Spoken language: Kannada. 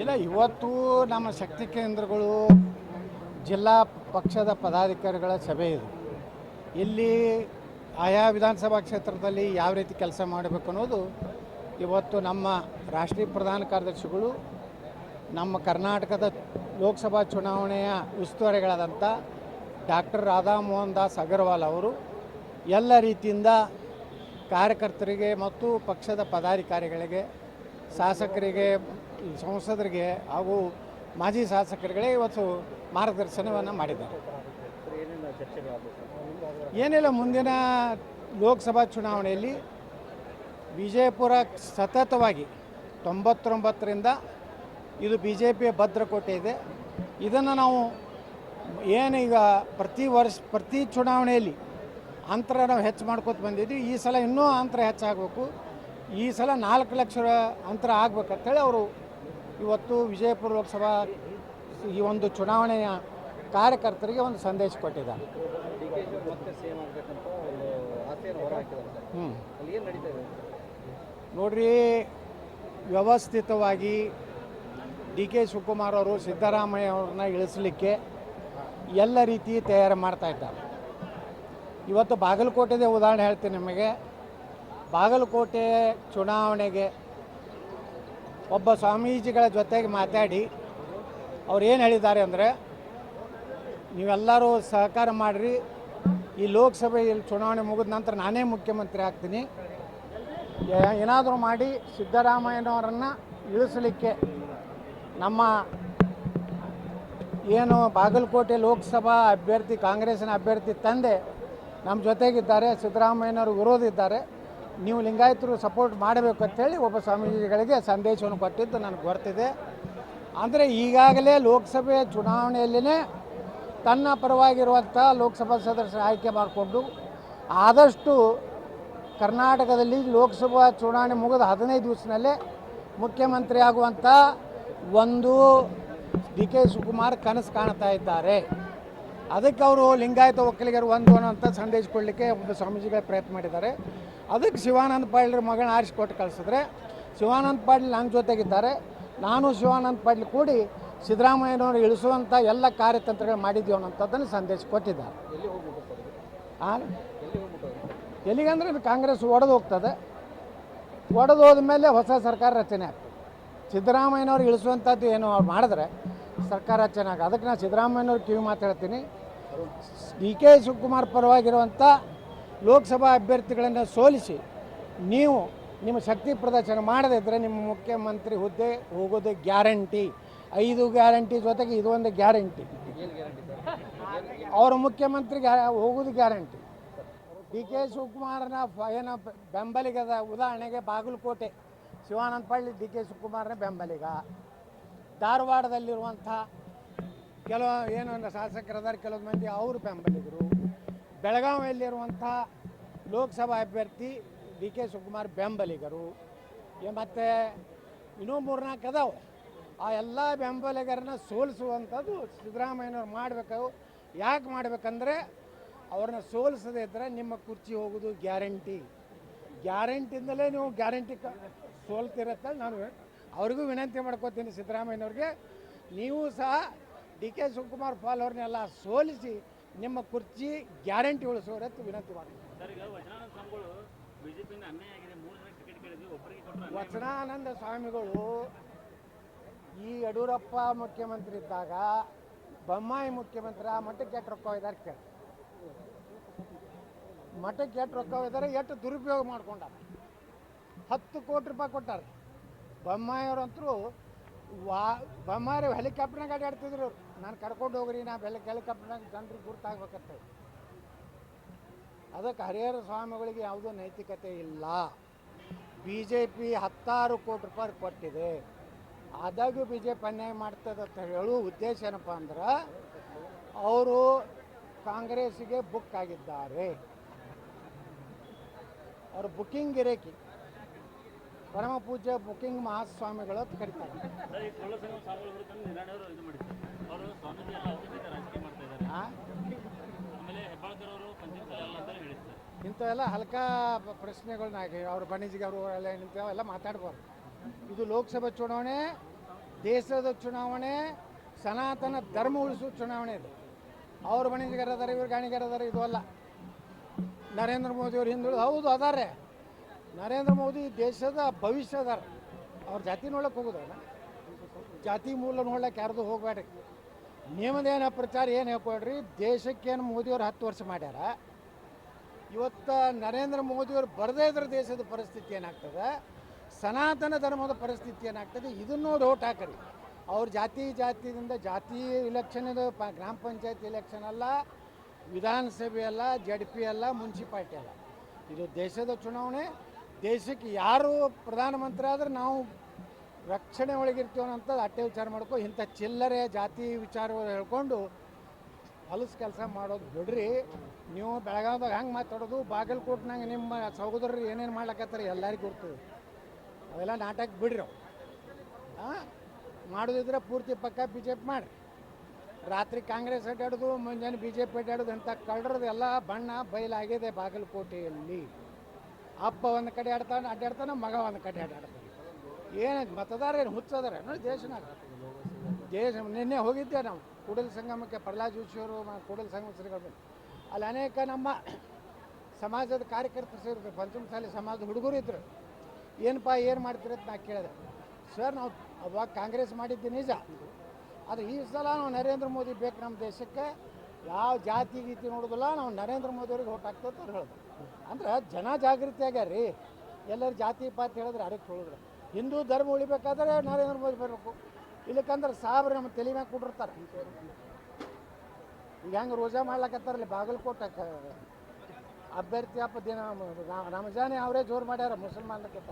ಇಲ್ಲ, ಇವತ್ತು ನಮ್ಮ ಶಕ್ತಿ ಕೇಂದ್ರಗಳು ಜಿಲ್ಲಾ ಪಕ್ಷದ ಪದಾಧಿಕಾರಿಗಳ ಸಭೆ ಇದೆ. ಇಲ್ಲಿ ಆಯಾ ವಿಧಾನಸಭಾ ಕ್ಷೇತ್ರದಲ್ಲಿ ಯಾವ ರೀತಿ ಕೆಲಸ ಮಾಡಬೇಕು ಅನ್ನೋದು ಇವತ್ತು ನಮ್ಮ ರಾಷ್ಟ್ರೀಯ ಪ್ರಧಾನ ಕಾರ್ಯದರ್ಶಿಗಳು, ನಮ್ಮ ಕರ್ನಾಟಕದ ಲೋಕಸಭಾ ಚುನಾವಣೆಯ ಉಸ್ತುವಾರಿಗಳಾದಂಥ ಡಾಕ್ಟರ್ ರಾಧಾ ಮೋಹನ್ ದಾಸ್ ಅಗರ್ವಾಲ್ ಅವರು ಎಲ್ಲ ರೀತಿಯಿಂದ ಕಾರ್ಯಕರ್ತರಿಗೆ ಮತ್ತು ಪಕ್ಷದ ಪದಾಧಿಕಾರಿಗಳಿಗೆ, ಶಾಸಕರಿಗೆ, ಸಂಸದರಿಗೆ ಹಾಗೂ ಮಾಜಿ ಶಾಸಕರಿಗೆ ಇವತ್ತು ಮಾರ್ಗದರ್ಶನವನ್ನು ಮಾಡಿದ್ದಾರೆ. ಏನಿಲ್ಲ, ಮುಂದಿನ ಲೋಕಸಭಾ ಚುನಾವಣೆಯಲ್ಲಿ ವಿಜಯಪುರ ಸತತವಾಗಿ ತೊಂಬತ್ತೊಂಬತ್ತರಿಂದ ಇದು ಬಿ ಜೆ ಪಿಯ ಭದ್ರಕೋಟೆ ಇದೆ. ಇದನ್ನು ನಾವು ಏನೀಗ ಪ್ರತಿ ವರ್ಷ, ಪ್ರತಿ ಚುನಾವಣೆಯಲ್ಲಿ ಅಂತರ ನಾವು ಹೆಚ್ಚು ಮಾಡ್ಕೊತ ಬಂದಿದ್ವಿ. ಈ ಸಲ ಇನ್ನೂ ಅಂತರ ಹೆಚ್ಚಾಗಬೇಕು. ಈ ಸಲ ನಾಲ್ಕು ಲಕ್ಷ ಅಂತರ ಆಗ್ಬೇಕಂತೇಳಿ ಅವರು ಇವತ್ತು ವಿಜಯಪುರ ಲೋಕಸಭಾ ಈ ಒಂದು ಚುನಾವಣೆಯ ಕಾರ್ಯಕರ್ತರಿಗೆ ಒಂದು ಸಂದೇಶ ಕೊಟ್ಟಿದ್ದಾರೆ. ಹ್ಞೂ ನೋಡ್ರಿ, ವ್ಯವಸ್ಥಿತವಾಗಿ ಡಿ ಕೆ ಶಿವಕುಮಾರ್ ಅವರು ಸಿದ್ದರಾಮಯ್ಯ ಅವ್ರನ್ನ ಇಳಿಸಲಿಕ್ಕೆ ಎಲ್ಲ ರೀತಿ ತಯಾರು ಮಾಡ್ತಾ ಇದ್ದಾರೆ. ಇವತ್ತು ಬಾಗಲಕೋಟೆದೇ ಉದಾಹರಣೆ ಹೇಳ್ತೀನಿ ನಿಮಗೆ. ಬಾಗಲಕೋಟೆ ಚುನಾವಣೆಗೆ ಒಬ್ಬ ಸ್ವಾಮೀಜಿಗಳ ಜೊತೆಗೆ ಮಾತಾಡಿ, ಅವ್ರು ಏನು ಹೇಳಿದ್ದಾರೆ ಅಂದರೆ, ನೀವೆಲ್ಲರೂ ಸಹಕಾರ ಮಾಡಿರಿ, ಈ ಲೋಕಸಭೆಯಲ್ಲಿ ಚುನಾವಣೆ ಮುಗಿದ ನಂತರ ನಾನೇ ಮುಖ್ಯಮಂತ್ರಿ ಆಗ್ತೀನಿ. ಏನಾದರೂ ಮಾಡಿ ಸಿದ್ದರಾಮಯ್ಯನವರನ್ನು ಇಳಿಸಲಿಕ್ಕೆ ನಮ್ಮ ಏನು ಬಾಗಲಕೋಟೆ ಲೋಕಸಭಾ ಅಭ್ಯರ್ಥಿ ಕಾಂಗ್ರೆಸ್ನ ಅಭ್ಯರ್ಥಿ ತಂದೆ ನಮ್ಮ ಜೊತೆಗಿದ್ದಾರೆ ಸಿದ್ದರಾಮಯ್ಯನವರು ವಿರೋಧ ಇದ್ದಾರೆ ನೀವು ಲಿಂಗಾಯತರು ಸಪೋರ್ಟ್ ಮಾಡಬೇಕು ಅಂತೇಳಿ ಒಬ್ಬ ಸ್ವಾಮೀಜಿಗಳಿಗೆ ಸಂದೇಶವನ್ನು ಕೊಟ್ಟಿದ್ದು ನನಗೆ ಗೊತ್ತಿದೆ ಅಂದರೆ ಈಗಾಗಲೇ ಲೋಕಸಭೆ ಚುನಾವಣೆಯಲ್ಲೇ ತನ್ನ ಪರವಾಗಿರುವಂಥ ಲೋಕಸಭಾ ಸದಸ್ಯರ ಆಯ್ಕೆ ಮಾಡಿಕೊಂಡು ಆದಷ್ಟು ಕರ್ನಾಟಕದಲ್ಲಿ ಲೋಕಸಭಾ ಚುನಾವಣೆ ಮುಗಿದ ಹದಿನೈದು ದಿವಸದಲ್ಲೇ ಮುಖ್ಯಮಂತ್ರಿ ಆಗುವಂಥ ಒಂದು ಡಿ ಕೆ ಶಿವಕುಮಾರ್ ಕನಸು ಕಾಣ್ತಾ ಇದ್ದಾರೆ. ಅದಕ್ಕೆ ಅವರು ಲಿಂಗಾಯತ ಒಕ್ಕಲಿಗರು ಒಂದು ಅಂತ ಸಂದೇಶ ಕೊಡಲಿಕ್ಕೆ ಒಬ್ಬ ಸ್ವಾಮೀಜಿಗಳ ಪ್ರಯತ್ನ ಮಾಡಿದ್ದಾರೆ. ಅದಕ್ಕೆ ಶಿವಾನಂದ ಪಾಟೀಲ್ರ ಮಗನ ಆರಿಸಿಕೊಟ್ಟು ಕಳಿಸಿದ್ರೆ ಶಿವಾನಂದ ಪಾಟೀಲ್ ನನ್ನ ಜೊತೆಗಿದ್ದಾರೆ. ನಾನು ಶಿವಾನಂದ ಪಾಟೀಲ್ ಕೂಡಿ ಸಿದ್ದರಾಮಯ್ಯನವರು ಇಳಿಸುವಂಥ ಎಲ್ಲ ಕಾರ್ಯತಂತ್ರಗಳು ಮಾಡಿದ್ದೀವಿ ಅನ್ನೋಂಥದ್ದನ್ನು ಸಂದೇಶ ಕೊಟ್ಟಿದ್ದಾರೆ. ಎಲ್ಲಿಗಂದ್ರೆ ಕಾಂಗ್ರೆಸ್ ಒಡೆದು ಹೋಗ್ತದೆ. ಒಡೆದು ಹೋದ್ಮೇಲೆ ಹೊಸ ಸರ್ಕಾರ ರಚನೆ ಆಗ್ತದೆ. ಸಿದ್ದರಾಮಯ್ಯನವ್ರು ಇಳಿಸುವಂಥದ್ದು ಏನು ಅವ್ರು ಮಾಡಿದ್ರೆ ಸರ್ಕಾರ ರಚನೆ ಆಗ ಅದಕ್ಕೆ ನಾನು ಸಿದ್ದರಾಮಯ್ಯನವ್ರು ಕಿವಿ ಮಾತಾಡ್ತೀನಿ. ಡಿ ಕೆ ಶಿವಕುಮಾರ್ ಪರವಾಗಿರುವಂಥ ಲೋಕಸಭಾ ಅಭ್ಯರ್ಥಿಗಳನ್ನು ಸೋಲಿಸಿ ನೀವು ನಿಮ್ಮ ಶಕ್ತಿ ಪ್ರದರ್ಶನ ಮಾಡದೇ ಇದ್ದರೆ ನಿಮ್ಮ ಮುಖ್ಯಮಂತ್ರಿ ಹುದ್ದೆ ಹೋಗೋದು ಗ್ಯಾರಂಟಿ. ಐದು ಗ್ಯಾರಂಟಿ ಜೊತೆಗೆ ಇದು ಒಂದು ಗ್ಯಾರಂಟಿ. ಅವರು ಮುಖ್ಯಮಂತ್ರಿ ಹೋಗೋದು ಗ್ಯಾರಂಟಿ. ಡಿ ಕೆ ಶಿವಕುಮಾರನ ಏನೋ ಬೆಂಬಲಿಗದ ಉದಾಹರಣೆಗೆ ಬಾಗಲಕೋಟೆ. ಶಿವಾನಂದ ಪಳ್ಳಿ ಡಿ ಕೆ ಶಿವಕುಮಾರನ ಬೆಂಬಲಿಗ. ಧಾರವಾಡದಲ್ಲಿರುವಂಥ ಕೆಲವು ಏನು ಶಾಸಕರದಾರ ಕೆಲವು ಮಂದಿ ಅವರು ಬೆಂಬಲಿಗರು ಬೆಳಗಾವಿಯಲ್ಲಿರುವಂಥ ಲೋಕಸಭಾ ಅಭ್ಯರ್ಥಿ ಡಿ ಕೆ ಶಿವಕುಮಾರ್ ಬೆಂಬಲಿಗರು. ಮತ್ತು ಇನ್ನೂ ಮೂರ್ನಾಲ್ಕು ಅದಾವೆ. ಆ ಎಲ್ಲ ಬೆಂಬಲಿಗರನ್ನ ಸೋಲಿಸುವಂಥದ್ದು ಸಿದ್ದರಾಮಯ್ಯನವ್ರು ಮಾಡಬೇಕು. ಯಾಕೆ ಮಾಡಬೇಕಂದ್ರೆ ಅವ್ರನ್ನ ಸೋಲಿಸದೇ ಇದ್ದರೆ ನಿಮ್ಮ ಕುರ್ಚಿ ಹೋಗೋದು ಗ್ಯಾರಂಟಿ. ಗ್ಯಾರಂಟಿಯಿಂದಲೇ ನೀವು ಗ್ಯಾರಂಟಿ ಕ, ಸೋಲ್ತಿರತ್ತೆ. ನಾನು ಅವ್ರಿಗೂ ವಿನಂತಿ ಮಾಡ್ಕೋತೀನಿ ಸಿದ್ದರಾಮಯ್ಯನವ್ರಿಗೆ. ನೀವು ಸಹ ಡಿ ಕೆ ಶಿವಕುಮಾರ್ ಫಾಲೋರ್ನೆಲ್ಲ ಸೋಲಿಸಿ ನಿಮ್ಮ ಕುರ್ಚಿ ಗ್ಯಾರಂಟಿ ಉಳಿಸೋರೆ ವಿನಂತಿ ಮಾಡಿ ವಚನಾನಂದ ಸ್ವಾಮಿಗಳು ಈ ಯಡಿಯೂರಪ್ಪ ಮುಖ್ಯಮಂತ್ರಿ ಇದ್ದಾಗ ಬೊಮ್ಮಾಯಿ ಮುಖ್ಯಮಂತ್ರಿ ಆ ಮಠಕ್ಕೆ ಎಷ್ಟು ರೊಕ್ಕ ಇದ್ದಾರೆ ಕೇಳಿ. ಮಠಕ್ಕೆ ಎಷ್ಟು ರೊಕ್ಕ ಇದ್ದಾರೆ ಎಷ್ಟು ದುರುಪಯೋಗ ಮಾಡ್ಕೊಂಡಾರ. ಹತ್ತು ಕೋಟಿ ರೂಪಾಯಿ ಕೊಟ್ಟಾರ. ಬೊಮ್ಮಾಯಿಯವ್ರಂತರೂ ವಾ ಬೊಮ್ಮಾಯಿ ಹೆಲಿಕಾಪ್ಟರ್ನಾಗ ಅಡ್ಡಾಡ್ತಿದ್ರು ನಾನು ಕರ್ಕೊಂಡು ಹೋಗ್ರಿ, ನಾ ಬೆಲೆ ಹೆಲಿಕಾಪ್ಟರ್ನಾಗ ಜನರಿಗೆ ಗುರ್ತಾಗ್ಬೇಕತ್ತೆ. ಅದಕ್ಕೆ ಹರಿಹರ ಸ್ವಾಮಿಗಳಿಗೆ ಯಾವುದೂ ನೈತಿಕತೆ ಇಲ್ಲ. ಬಿ ಜೆ ಪಿ ಹತ್ತಾರು ಕೋಟಿ ರೂಪಾಯಿ ಕೊಟ್ಟಿದೆ. ಆದಾಗ್ಯೂ ಬಿ ಜೆ ಪಿ ಅನ್ಯಾಯ ಮಾಡ್ತದೆ ಅಂತ ಹೇಳೋ ಉದ್ದೇಶ ಏನಪ್ಪ ಅಂದ್ರೆ, ಅವರು ಕಾಂಗ್ರೆಸ್ಸಿಗೆ ಬುಕ್ ಆಗಿದ್ದಾರೆ. ಅವ್ರ ಬುಕ್ಕಿಂಗ್ ಗಿರೇಕಿ ಪರಮ ಪೂಜ್ಯ ಬುಕ್ಕಿಂಗ್ ಮಹಾಸ್ವಾಮಿಗಳು ಅಂತ ಕರೀತಾರೆ ಸರ್ ಈ ಕೊಳ್ಳ ಸಂಘ ಸ್ವಾಮಿಗಳ ವಿರುದ್ಧ ನಿರಾಣಿಯವರು ಇದು ಮಾಡಿದ್ದಾರೆ ಅವರು ಸ್ವಾಮೀಜಿ ಎಲ್ಲ ಅವ್ರ ಜೊತೆ ರಾಜಕೀಯ ಮಾಡ್ತಾ ಇದ್ದಾರೆ ಆ? ಆಮೇಲೆ ಹೆಬ್ಬಾಳ್ಕರ್ ಅವರು ಪಂಚಾಯತ್ ಅಲ್ಲ ಅಂತ ಹೇಳಿದ್ದಾರೆ ಇಂಥವೆಲ್ಲ ಹಲ್ಕಾ ಪ್ರಶ್ನೆಗಳನ್ನಾಗಿ ಅವ್ರ ಬಣಿಜಿಗೆ ಅವರು ಎಲ್ಲ ಇಂಥವೆಲ್ಲ ಮಾತಾಡ್ಬಾರ್ದು. ಇದು ಲೋಕಸಭೆ ಚುನಾವಣೆ, ದೇಶದ ಚುನಾವಣೆ, ಸನಾತನ ಧರ್ಮ ಉಳಿಸೋ ಚುನಾವಣೆ ಇದು. ಅವ್ರ ಬಣಿಜಿಗರ ಅದಾರ, ಇವ್ರ ಗಾಣಿಗರ ಇದು ಅಲ್ಲ. ನರೇಂದ್ರ ಮೋದಿ ಅವ್ರು ಹಿಂದುಳಿದು, ಹೌದು, ಅದಾರೆ. ನರೇಂದ್ರ ಮೋದಿ ದೇಶದ ಭವಿಷ್ಯ ಅದಾರೆ. ಅವ್ರ ಜಾತಿ ನೋಡಕ್ಕೆ ಹೋಗೋದಲ್ಲ ಜಾತಿ ಮೂಲ ನೋಡ್ಲಿಕ್ಕೆ ಯಾರ್ದು ಹೋಗಬೇಡ್ರಿ ನಿಮ್ಮದೇನು ಪ್ರಚಾರ ಏನು ಹೇಳ್ಕೊಡ್ರಿ ದೇಶಕ್ಕೇನು ಮೋದಿಯವ್ರು ಹತ್ತು ವರ್ಷ ಮಾಡ್ಯಾರ. ಇವತ್ತು ನರೇಂದ್ರ ಮೋದಿಯವರು ಬರದೇ ಇದ್ರ ದೇಶದ ಪರಿಸ್ಥಿತಿ ಏನಾಗ್ತದೆ? ಸನಾತನ ಧರ್ಮದ ಪರಿಸ್ಥಿತಿ ಏನಾಗ್ತದೆ? ಇದನ್ನು ನೋಡಿ ಹಾಕರಿ. ಅವ್ರ ಜಾತಿ ಜಾತಿಯಿಂದ ಜಾತಿ ಇಲೆಕ್ಷನ್ ಪ ಗ್ರಾಮ ಪಂಚಾಯತ್ ಇಲೆಕ್ಷನ್ ಅಲ್ಲ, ವಿಧಾನಸಭೆ ಅಲ್ಲ ಜಡ್ ಪಿ ಅಲ್ಲ, ಮುನ್ಸಿಪಾಲ್ಟಿ ಅಲ್ಲ. ಇದು ದೇಶದ ಚುನಾವಣೆ. ದೇಶಕ್ಕೆ ಯಾರು ಪ್ರಧಾನಮಂತ್ರಿ ಆದ್ರೆ ನಾವು ರಕ್ಷಣೆ ಒಳಗಿರ್ತೀವಿ ಅಂತ ಅಟ್ಟೆ ವಿಚಾರ ಮಾಡ್ಕೊ ಇಂಥ ಚಿಲ್ಲರೆ ಜಾತಿ ವಿಚಾರಗಳು ಹೇಳ್ಕೊಂಡು ಹೊಲಸು ಕೆಲಸ ಮಾಡೋದು ಬಿಡ್ರಿ. ನೀವು ಬೆಳಗಾವ್ದಾಗ ಹಂಗೆ ಮಾತಾಡೋದು? ಬಾಗಲಕೋಟ್ನಾಗ ನಿಮ್ಮ ಸಹೋದರರು ಏನೇನು ಮಾಡ್ಲಕತ್ತಾರೆ ಎಲ್ಲರಿಗೂ ಗೊತ್ತು. ಅವೆಲ್ಲ ನಾಟಕ ಬಿಡ್ರಿ ಅವು ಹಾಂ ಮಾಡೋದಿದ್ರೆ ಪೂರ್ತಿ ಪಕ್ಕ ಬಿ ಜೆ ಪಿ ಮಾಡಿರಿ. ರಾತ್ರಿ ಕಾಂಗ್ರೆಸ್ ಅಡ್ಡಾಡೋದು ಮುಂಜಾನೆ ಬಿ ಜೆ ಪಿ ಅಡ್ಡಾಡೋದು ಅಂತ ಕಳ್ಳರದು ಎಲ್ಲ ಬಣ್ಣ ಬಯಲಾಗಿದೆ ಬಾಗಲಕೋಟೆಯಲ್ಲಿ. ಅಪ್ಪ ಒಂದು ಕಡೆ ಆಡ್ತಾನೆ ಅಡ್ಡಾಡ್ತಾನೆ ಮಗ ಒಂದು ಕಡೆ ಅಡ್ಡಾಡ್ತಾನೆ ಏನು ಮತದಾರ ಏನು ಹುಚ್ಚದಾರೆ? ನೋಡಿ ದೇಶನಾಗ? ದೇಶ, ನಿನ್ನೆ ಹೋಗಿದ್ದೆ ನಾವು. ಕೂಡಲ ಸಂಗಮಕ್ಕೆ ಪ್ರಹ್ಲಾದ್ ಜೋಶಿಯವರು ಕೂಡಲ ಸಂಗಮ ಶ್ರೀಗಳು ಅಲ್ಲಿ ಅನೇಕ ನಮ್ಮ ಸಮಾಜದ ಕಾರ್ಯಕರ್ತರು ಸೇರಿದ್ರು. ಪಂಚಮಸಾಲಿ ಸಮಾಜದ ಹುಡುಗರು ಇದ್ದರು ಏನಪ್ಪ, ಏನು ಮಾಡ್ತೀರ ಅಂತ ನಾ ಕೇಳಿದೆ. ಸರ್, ನಾವು ಅವಾಗ ಕಾಂಗ್ರೆಸ್ ಮಾಡಿದ್ದು ನಿಜ. ಆದರೆ ಈ ಸಲ ನಾವು ನರೇಂದ್ರ ಮೋದಿ ಬೇಕು ನಮ್ಮ ದೇಶಕ್ಕೆ. ಯಾವ ಜಾತಿ ಗೀತಿ ನೋಡೋದಿಲ್ಲ. ನಾವು ನರೇಂದ್ರ ಮೋದಿ ಅವ್ರಿಗೆ ಓಟ್ ಹಾಕ್ತೇವೆ ಅಂತ ಹೇಳಿದ್ರು ಅಂದ್ರೆ ಜನ ಜಾಗೃತಿ ರೀ ಎಲ್ಲರೂ ಜಾತಿ ಪಾತಿ ಹೇಳಿದ್ರೆ ಅದಕ್ಕೆ ಹೇಳಿದ್ರು ಹಿಂದೂ ಧರ್ಮ ಉಳಿಬೇಕಾದ್ರೆ ನರೇಂದ್ರ ಮೋದಿ ಬರಬೇಕು. ಇಲ್ಲಕ್ಕಂದ್ರೆ ಸಾಬ್ರು ನಮ್ಮ ತಲೆ ಮ್ಯಾಗ ಕೊಟ್ಟಿರ್ತಾರೆ ಈಗ ಹೆಂಗೆ ರೋಜಾ ಮಾಡ್ಲಕತ್ತಾರಲ್ಲಿ ಬಾಗಲಕೋಟೆ ಅಭ್ಯರ್ಥಿ ಅಪ್ಪ ದಿನ ರಮಜಾನೆ ಅವರೇ ಜೋರು ಮಾಡ್ಯಾರ ಮುಸಲ್ಮಾನಕ್ಕಿಂತ